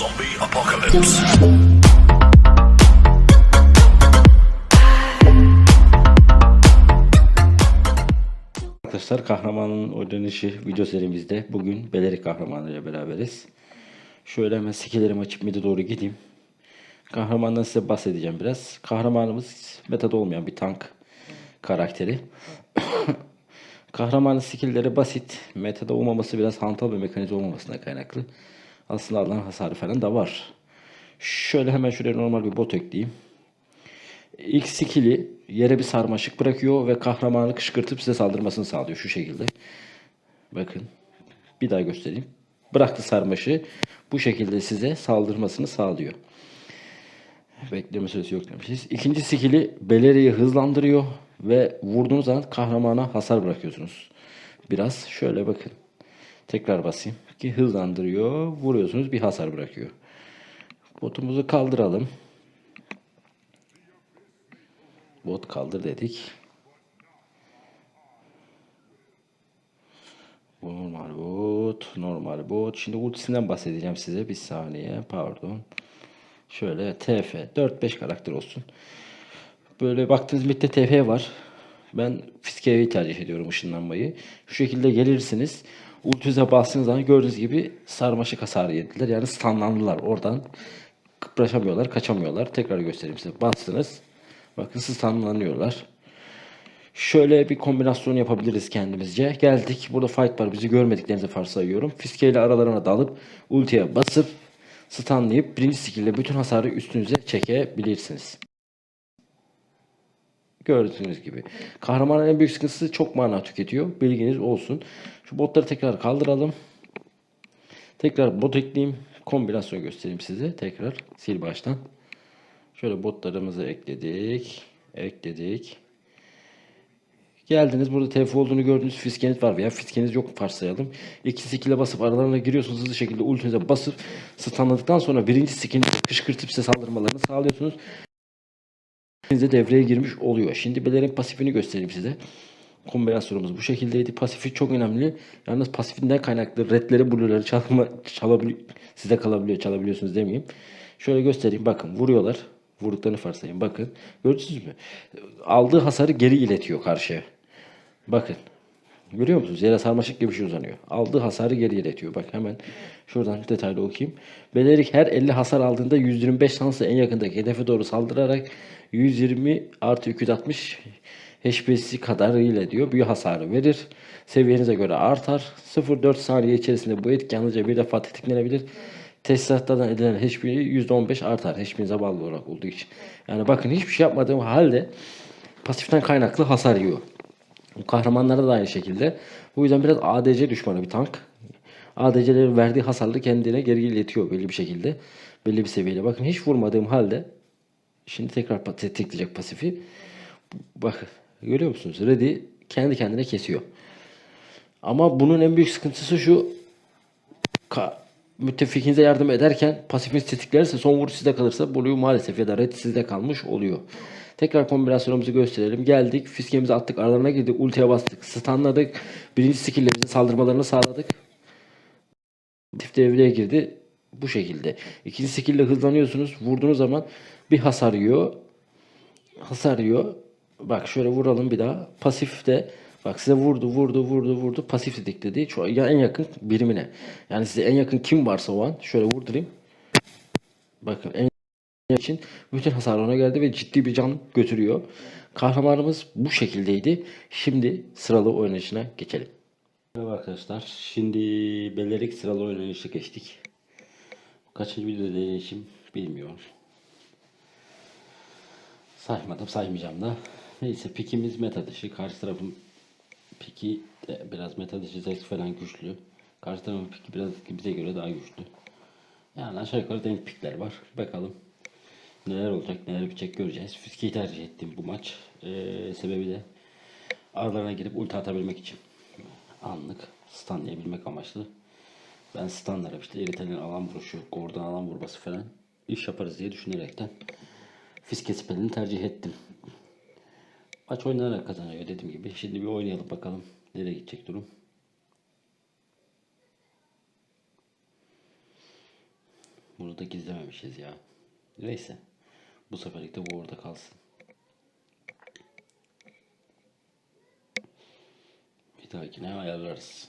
Zombie apocalypse. Arkadaşlar kahramanın oynanışı video serimizde bugün Beleri kahramanı ile beraberiz. Şöyle hemen skillerimi açıp mid'e doğru gideyim. Kahramandan size bahsedeceğim biraz. Kahramanımız metada olmayan bir tank karakteri. Kahramanın skillleri basit. Metada olmaması biraz hantal bir mekanizma olmamasına kaynaklı. Aslında alınan hasarı falan da var. Şöyle hemen şuraya normal bir bot ekleyeyim. İlk skill'i yere bir sarmaşık bırakıyor ve kahramanı kışkırtıp size saldırmasını sağlıyor şu şekilde. Bakın. Bir daha göstereyim. Bıraktı sarmaşığı. Bu şekilde size saldırmasını sağlıyor. Bekleme süresi yok demişiz. İkinci skill'i Beleri'yi hızlandırıyor ve vurduğunuz zaman kahramana hasar bırakıyorsunuz. Biraz şöyle bakın. Tekrar basayım ki hızlandırıyor. Vuruyorsunuz bir hasar bırakıyor. Botumuzu kaldıralım. Bot kaldır dedik. Normal bot. Normal bot. Şimdi ultisinden bahsedeceğim size. Bir saniye. Pardon. Şöyle TF. 4-5 karakter olsun. Böyle baktığınız midde TF var. Ben Fiske'yi tercih ediyorum ışınlanmayı. Şu şekilde gelirsiniz. Ultinize bastığınız zaman gördüğünüz gibi sarmaşık hasarı yediler. Yani stunlandılar. Oradan kıpraşamıyorlar, kaçamıyorlar. Tekrar göstereyim size. Bastınız. Bakın stunlanıyorlar. Şöyle bir kombinasyon yapabiliriz kendimizce. Geldik. Burada fight var. Bizi görmediklerinizi varsayıyorum. Fiske ile aralarına dalıp ultiye basıp stunlayıp birinci skill bütün hasarı üstünüze çekebilirsiniz. Gördüğünüz gibi. Kahramanın en büyük sıkıntısı çok mana tüketiyor. Bilginiz olsun. Şu botları tekrar kaldıralım. Tekrar bot ekleyeyim. Kombinasyon göstereyim size. Tekrar sil baştan. Şöyle botlarımızı ekledik. Ekledik. Geldiniz burada TF olduğunu gördüğünüz fiskeniz var veya fiskeniz yok varsayalım. İki skill'e basıp aralarına giriyorsunuz hızlı şekilde ultinize basıp stunladıktan sonra birinci skill'i kışkırtıp size saldırmalarını sağlıyorsunuz. Size devreye girmiş oluyor. Şimdi Beler'in pasifini göstereyim size. Kombinasyonumuz bu şekildeydi. Pasifi çok önemli. Yalnız pasifinden kaynaklı redleri, blue'ları çalma, çalabiliyor. Size kalabiliyor, çalabiliyorsunuz demeyeyim. Şöyle göstereyim. Bakın vuruyorlar. Vurduklarını varsayın. Bakın. Gördünüz mü? Aldığı hasarı geri iletiyor karşıya. Bakın. Görüyor musunuz? Yere sarmaşık gibi bir şey uzanıyor. Aldığı hasarı geri iletiyor. Bak hemen şuradan detaylı okuyayım. Belerik her 50 hasar aldığında 125 şansla en yakındaki hedefe doğru saldırarak 120 artı 260 HP'si kadarıyla diyor büyü hasarı verir. Seviyenize göre artar. 0-4 saniye içerisinde bu etki yalnızca bir defa tetiklenebilir. Tesisatlardan edilen HP %15 artar. HP'nize bağlı olarak olduğu için. Yani bakın hiçbir şey yapmadığım halde pasiften kaynaklı hasar yiyor. Bu kahramanlarda da aynı şekilde. Bu yüzden biraz ADC düşmanı bir tank. ADC'lerin verdiği hasarlı kendine geri iletiyor belli bir şekilde. Belli bir seviyeyle. Bakın hiç vurmadığım halde şimdi tekrar tetikleyecek pasifi. Bakın görüyor musunuz? Red'i kendi kendine kesiyor. Ama bunun en büyük sıkıntısı şu. Ka- müttefikinize yardım ederken pasifiniz tetiklenirse son vuruş sizde kalırsa Blue maalesef ya da Red sizde kalmış oluyor. Tekrar kombinasyonumuzu gösterelim. Geldik. Fiskemizi attık. Aralarına girdik. Ultiye bastık. Stunladık. Birinci skill'le bize saldırmalarını sağladık. Aktif devreye girdi. Bu şekilde. İkinci skill'le hızlanıyorsunuz. Vurduğunuz zaman bir hasar yiyor. Hasar yiyor. Bak şöyle vuralım bir daha. Pasif de bak size vurdu vurdu vurdu vurdu. Pasif tetikledi. Şu ya en yakın birimine. Yani size en yakın kim varsa o an şöyle vurdurayım. Bakın en için bütün hasar ona geldi ve ciddi bir can götürüyor. Kahramanımız bu şekildeydi. Şimdi sıralı oynayışına geçelim. Merhaba arkadaşlar. Şimdi Belerik sıralı oynayışa geçtik. Kaçıncı videoda deneyişim bilmiyorum. Saymadım saymayacağım da. Neyse pikimiz meta dışı. Karşı tarafın piki de biraz meta dışı ses falan güçlü. Karşı tarafın piki biraz bize göre daha güçlü. Yani aşağı yukarı denk pikler var. Bakalım neler olacak neler bitecek göreceğiz. Fiskeyi tercih ettim bu maç. Ee, sebebi de aralarına girip ulti atabilmek için. Anlık stunlayabilmek amaçlı. Ben stunlara işte iritenin alan vuruşu, oradan alan vurması falan iş yaparız diye düşünerekten Fiske spelini tercih ettim. Maç oynanarak kazanıyor dediğim gibi. Şimdi bir oynayalım bakalım nereye gidecek durum. Bunu da gizlememişiz ya. Neyse. Bu seferlik de bu orada kalsın. Bir dahakine ayarlarız.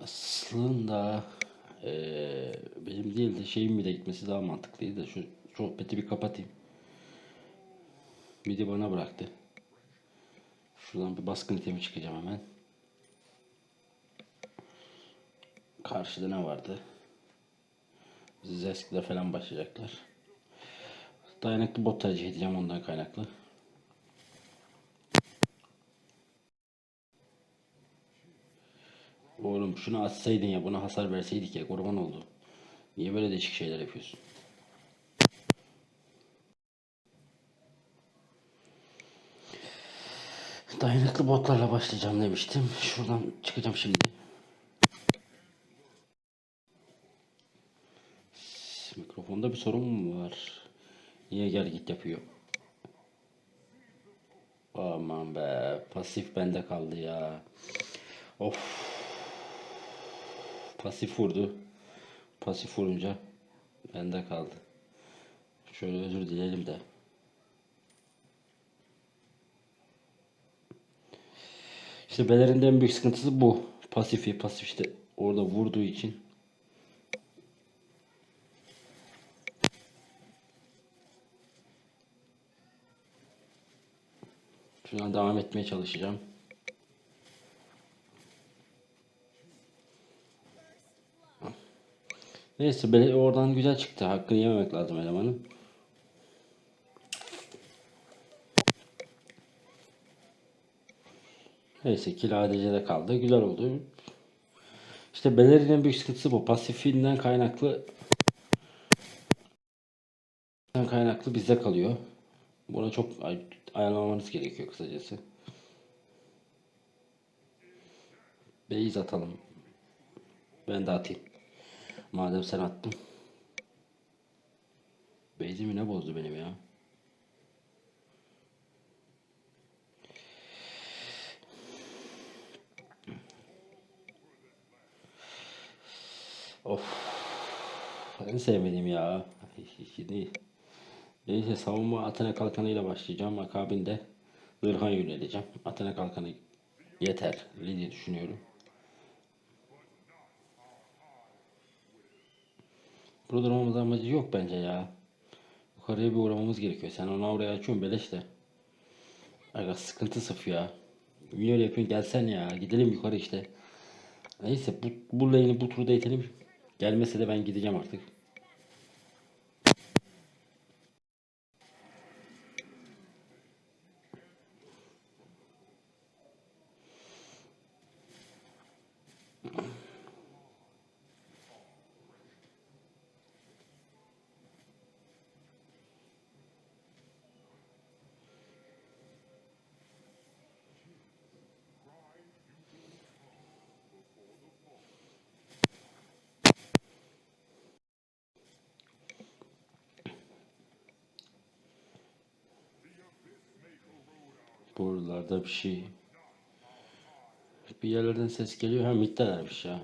Aslında eee, benim değil de şeyin bir de gitmesi daha mantıklıydı. Şu sohbeti bir kapatayım. De bana bıraktı. Şuradan bir baskın itemi çıkacağım hemen. Karşıda ne vardı? Zesk'le falan başlayacaklar. Dayanıklı bot tercih edeceğim ondan kaynaklı. Oğlum şunu atsaydın ya buna hasar verseydik ya kurban oldu. Niye böyle değişik şeyler yapıyorsun? Dayanıklı botlarla başlayacağım demiştim. Şuradan çıkacağım şimdi. Mikrofonda bir sorun mu var? Niye gel git yapıyor? Aman be pasif bende kaldı ya. Of. Pasif vurdu. Pasif vurunca bende kaldı. Şöyle özür dileyelim de. İşte Beler'in en büyük sıkıntısı bu. Pasifi, pasif işte orada vurduğu için. Şuna devam etmeye çalışacağım. Neyse Bele oradan güzel çıktı. Hakkını yememek lazım elemanın. Neyse kill ADC'de kaldı. Güzel oldu. İşte Beleri'nin en büyük sıkıntısı bu. Pasifinden kaynaklı kaynaklı bizde kalıyor. Buna çok ay- ayarlamanız gerekiyor kısacası. Base atalım. Ben de atayım. Madem sen attın. Base'imi ne bozdu benim ya? Of. En sevmediğim ya. Şimdi neyse savunma Athena kalkanıyla başlayacağım. Akabinde Zırhan yöneleceğim. Athena kalkanı yeter diye düşünüyorum. Burada durmamız amacı yok bence ya. Yukarıya bir uğramamız gerekiyor. Sen onu oraya açıyorsun beleş de. Aga sıkıntı sıf ya. Niye öyle yapıyorsun? Gelsen ya. Gidelim yukarı işte. Neyse bu, bu lane'i bu turda itelim. Gelmese de ben gideceğim artık. Buralarda bir şey. Bir yerlerden ses geliyor. Ha middelermiş ya.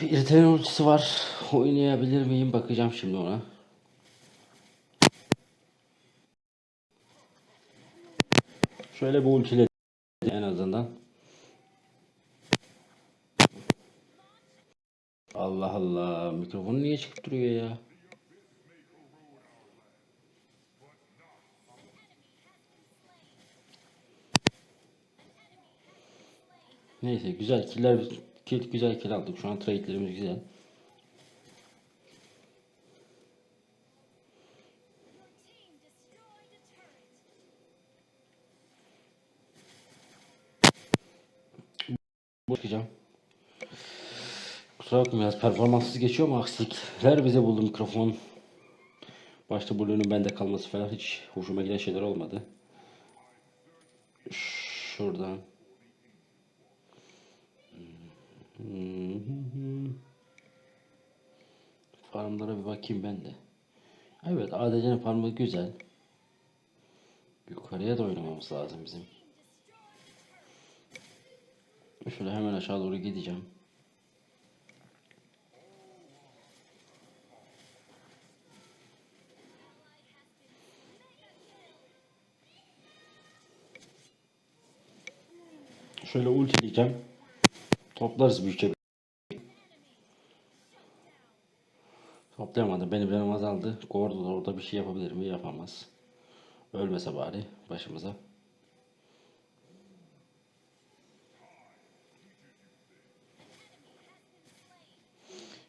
İritenin ultisi var. Oynayabilir miyim? Bakacağım şimdi ona. Şöyle bir ultiyle en azından. Allah Mikrofonu niye çıkıp duruyor ya? Neyse güzel killer kill, güzel kill aldık. Şu an trade'lerimiz güzel. Bakacağım. Kusura bakmayın performanssız geçiyor ama aksilikler bize buldu mikrofon. Başta Blue'nun bende kalması falan hiç hoşuma giden şeyler olmadı. Şuradan. Farmlara bir bakayım ben de. Evet ADC'nin farmı güzel. Yukarıya da oynamamız lazım bizim. Şöyle hemen aşağı doğru gideceğim. Şöyle ultileyeceğim. Toplarız büyükçe. Toplayamadım. Benim canım azaldı. Gordo da orada bir şey yapabilir mi? Yapamaz. Ölmese bari başımıza.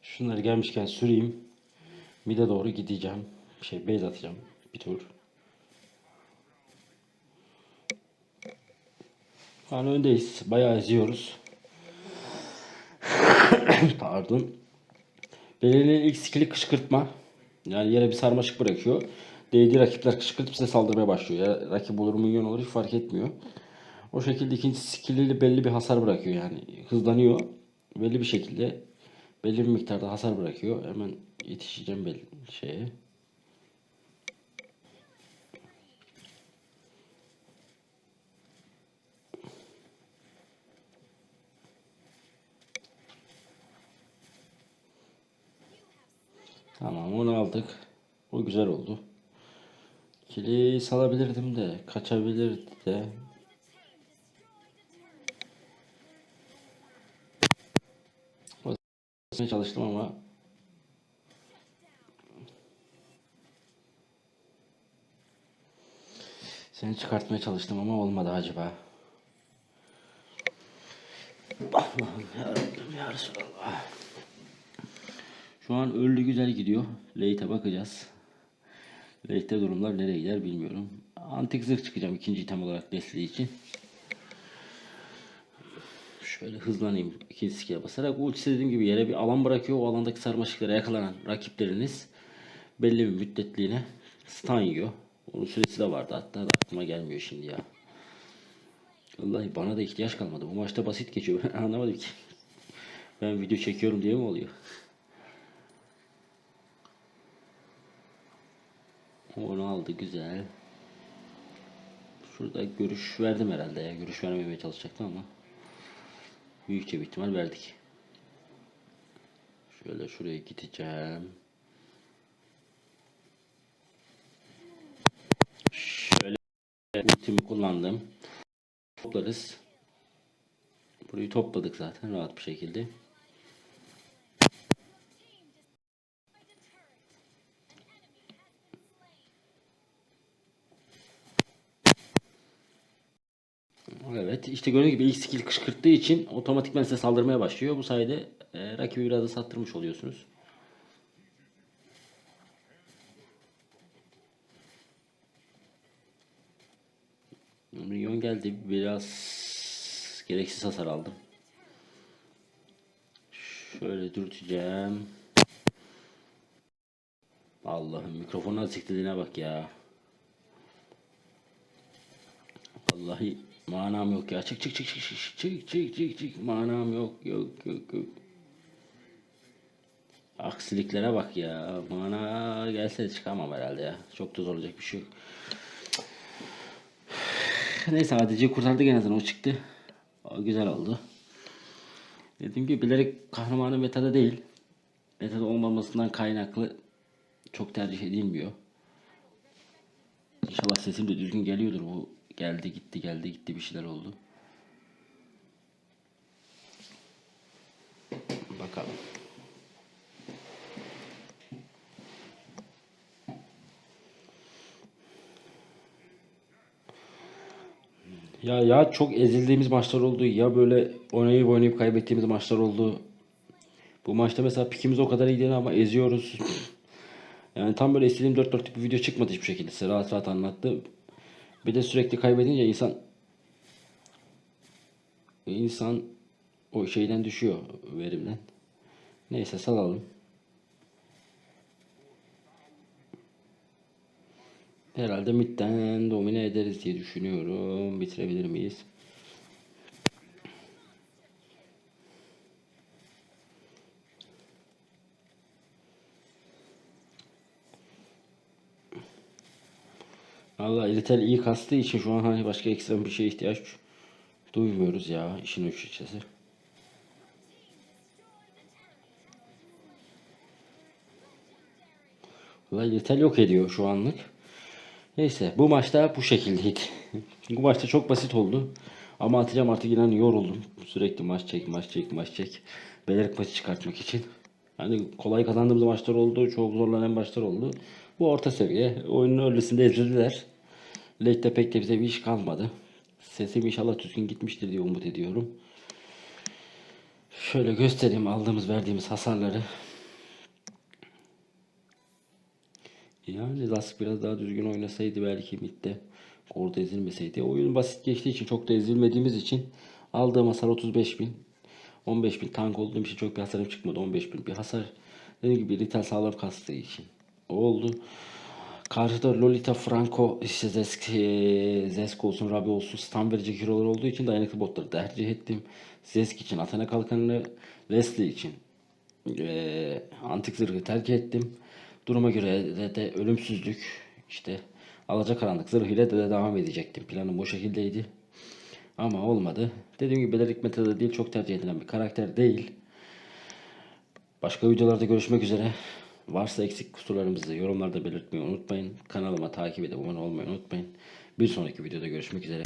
Şunları gelmişken süreyim. Mide doğru gideceğim. Şey base atacağım. Bir tur. Şu an öndeyiz. Bayağı eziyoruz. Pardon. Belirlenen ilk skill'i kışkırtma. Yani yere bir sarmaşık bırakıyor. Değdiği rakipler kışkırtıp size saldırmaya başlıyor. Ya rakip olur minyon olur hiç fark etmiyor. O şekilde ikinci skill'iyle belli bir hasar bırakıyor yani. Hızlanıyor. Belli bir şekilde belli bir miktarda hasar bırakıyor. Hemen yetişeceğim belli şeye. Tamam onu aldık. O güzel oldu. Kili salabilirdim de kaçabilirdi de. Basmaya çalıştım ama seni çıkartmaya çalıştım ama olmadı acaba. Allah'ım yarabbim ya Resulallah. Şu an öldü güzel gidiyor. Late'e bakacağız. Late'te durumlar nereye gider bilmiyorum. Antik zırh çıkacağım ikinci item olarak desteği için. Şöyle hızlanayım. İkinci skill'e basarak. Ultisi dediğim gibi yere bir alan bırakıyor. O alandaki sarmaşıklara yakalanan rakipleriniz belli bir müddetliğine stun yiyor. Onun süresi de vardı hatta da aklıma gelmiyor şimdi ya. Vallahi bana da ihtiyaç kalmadı. Bu maçta basit geçiyor. Ben anlamadım ki. Ben video çekiyorum diye mi oluyor? Onu aldı güzel. Şurada görüş verdim herhalde ya. Görüş vermemeye çalışacaktım ama. Büyükçe bir ihtimal verdik. Şöyle şuraya gideceğim. Şöyle ultimi kullandım. Toplarız. Burayı topladık zaten rahat bir şekilde. Evet işte gördüğünüz gibi ilk skill kışkırttığı için otomatikman size saldırmaya başlıyor. Bu sayede e, rakibi biraz da sattırmış oluyorsunuz. Minyon geldi. Biraz gereksiz hasar aldım. Şöyle dürteceğim. Allah'ım mikrofonu siktirdiğine bak ya. Vallahi manam yok ya. Çık çık çık çık çık çık çık çık çık manam yok yok yok yok. Aksiliklere bak ya. Mana gelse de çıkamam herhalde ya. Çok da zor olacak bir şey yok. Neyse ADC kurtardık en azından o çıktı. O güzel oldu. Dediğim gibi bilerek kahramanı metada değil. Metada olmamasından kaynaklı çok tercih edilmiyor. İnşallah sesim de düzgün geliyordur bu. Geldi gitti geldi gitti bir şeyler oldu. Bakalım. Ya ya çok ezildiğimiz maçlar oldu ya böyle oynayıp oynayıp kaybettiğimiz maçlar oldu. Bu maçta mesela pikimiz o kadar iyiydi ama eziyoruz. Yani tam böyle istediğim dört dörtlük bir video çıkmadı hiçbir şekilde. Size rahat rahat anlattı. Bir de sürekli kaybedince insan insan o şeyden düşüyor verimden. Neyse salalım. Herhalde midden domine ederiz diye düşünüyorum. Bitirebilir miyiz? Allah Elitel iyi kastığı için şu an hani başka ekstra bir şeye ihtiyaç duymuyoruz ya işin açıkçası. Vallahi Elitel yok ediyor şu anlık. Neyse bu maçta bu şekildeydi. bu maçta çok basit oldu. Ama atacağım artık inan yoruldum. Sürekli maç çek, maç çek, maç çek. Belerik maçı çıkartmak için. Hani kolay kazandığımız maçlar oldu. Çok zorlanan maçlar oldu. Bu orta seviye. Oyunun öylesinde ezildiler. Late'de pek de bize bir iş kalmadı. Sesim inşallah düzgün gitmiştir diye umut ediyorum. Şöyle göstereyim aldığımız verdiğimiz hasarları. Yani Lask biraz daha düzgün oynasaydı belki midde orada ezilmeseydi. Oyun basit geçtiği için çok da ezilmediğimiz için aldığım hasar 35 bin. 15 bin tank olduğum için çok bir hasarım çıkmadı. 15 bin bir hasar. Dediğim gibi retail sağlam kastığı için. Oldu. Karşıda Lolita Franco, işte Zesk, eee, Zesk olsun, Rabi olsun stun verecek hero'lar olduğu için dayanıklı botları tercih ettim. Zesk için Athena Kalkanı'nı, Leslie için eee antik zırhı tercih ettim. Duruma göre de, de ölümsüzlük işte alacakaranlık zırhıyla da, da devam edecektim. Planım o şekildeydi. Ama olmadı. Dediğim gibi Belerik metada değil çok tercih edilen bir karakter değil. Başka videolarda görüşmek üzere. Varsa eksik kusurlarımızı yorumlarda belirtmeyi unutmayın. Kanalıma takip edip abone olmayı unutmayın. Bir sonraki videoda görüşmek üzere.